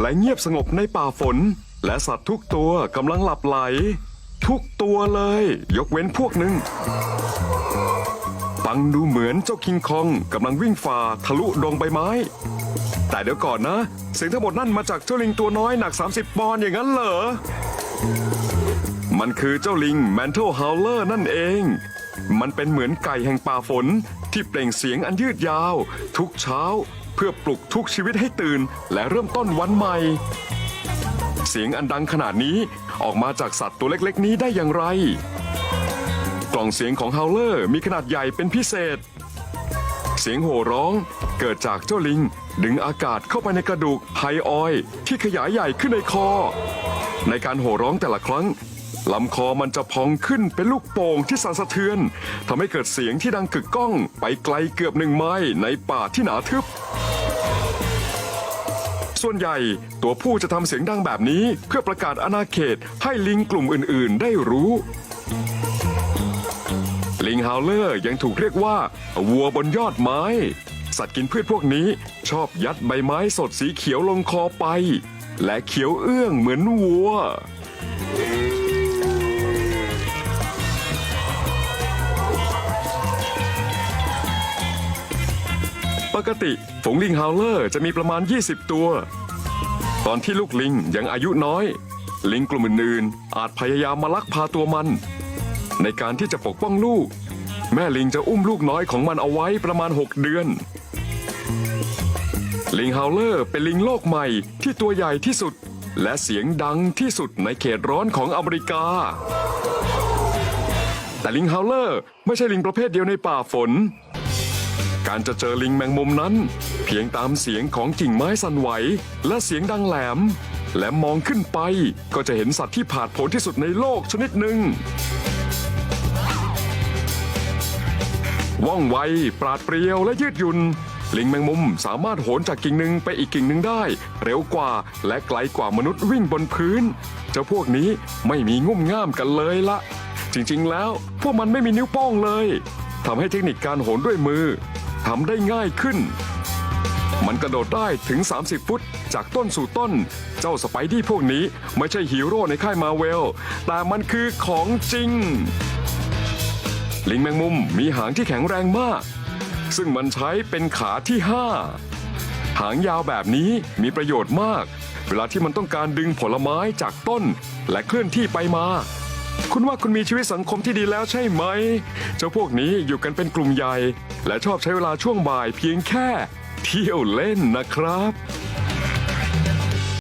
และเงียบสงบในป่าฝน และสัตว์ทุกตัวกำลังหลับไหล ทุกตัวเลย ยกเว้นพวกหนึ่งฟังดูเหมือนเจ้าคิงคองกำลังวิ่งฝ่าทะลุดงใบไม้ แต่เดี๋ยวก่อนนะ เสียงทั้งหมดนั่นมาจากเจ้าลิงตัวน้อยหนัก 30ปอนด์อย่างนั้นเหรอ มันคือเจ้าลิงแมน t ท e ฮาวเลอร์นั่นเอง มันเป็นเหมือนไก่แห่งป่าฝนที่เปล่งเสียงอันยืดยาว ทุกเช้า เพื่อปลุกทุกชีวิตให้ตื่น และเริ่มต้นวันใหม่ เสียงอันดังขนาดนี้ออกมาจากสัตว์ตัวเล็กๆ นี้ได้อย่างไร กล่องเสียงของฮาวเลอร์มีขนาดใหญ่เป็นพิเศษ เสียงโห่ร้องเกิดจากเจ้าลิง ดึงอากาศเข้าไปในกระดูกไฮออยที่ขยายใหญ่ขึ้นในคอ ในการโห่ร้องแต่ละครั้งลำคอมันจะพองขึ้นเป็นลูกโป่งที่สั่นสะเทือนทำให้เกิดเสียงที่ดังกึกก้อง ไปไกลเกือบหนึ่งไมล์ในป่าที่หนาทึบ ส่วนใหญ่ ตัวผู้จะทำเสียงดังแบบนี้เพื่อประกาศอาณาเขตให้ลิงกลุ่มอื่นๆ ได้รู้ ลิงฮาวเลอร์ยังถูกเรียกว่า วัวบนยอดไม้ สัตว์กินพืชพวกนี้ชอบยัดใบไม้สดสีเขียวลงคอไป และเขียวเอื้องเหมือนวัว ปกติฝูงลิงฮาวเลอร์จะมีประมาณ 20 ตัว ตอนที่ลูกลิงยังอายุน้อย ลิงกลุ่มอื่นๆ อาจพยายามมาลักพาตัวมัน ในการที่จะปกป้องลูก แม่ลิงจะอุ้มลูกน้อยของมันเอาไว้ประมาณ 6 เดือน ลิงฮาวเลอร์เป็นลิงโลกใหม่ที่ตัวใหญ่ที่สุด และเสียงดังที่สุดในเขตร้อนของอเมริกา แต่ลิงฮาวเลอร์ไม่ใช่ลิงประเภทเดียวในป่าฝน การจะเจอลิงแมงมุมนั้น เพียงตามเสียงของกิ่งไม้สั่นไหว และเสียงดังแหลม และมองขึ้นไปก็จะเห็นสัตว์ที่ผาดโผนที่สุดในโลกชนิดหนึ่งว่องไว ปราดเปรียวและยืดหยุ่นลิงแมงมุมสามารถโหนจากกิ่งหนึ่งไปอีกกิ่งหนึ่งได้ เร็วกว่าและไกลกว่ามนุษย์วิ่งบนพื้น เจ้าพวกนี้ไม่มีงุ่มง่ามกันเลยละ จริงๆแล้ว พวกมันไม่มีนิ้วโป้งเลยทำให้เทคนิคการโหนด้วยมือ ทำได้ง่ายขึ้น มันกระโดดได้ถึง 30 ฟุต จากต้นสู่ต้น เจ้าสไปดี้พวกนี้ไม่ใช่ฮีโร่ในค่ายมาเวล แต่มันคือของจริง ลิงแมงมุมมีหางที่แข็งแรงมาก ซึ่งมันใช้เป็นขาที่ 5 หางยาวแบบนี้มีประโยชน์มาก เวลาที่มันต้องการดึงผลไม้จากต้น และเคลื่อนที่ไปมา คุณว่าคุณมีชีวิตสังคมที่ดีแล้วใช่ไหม เจ้าพวกนี้อยู่กันเป็นกลุ่มใหญ่ และชอบใช้เวลาช่วงบ่ายเพียงแค่ เที่ยวเล่นนะครับ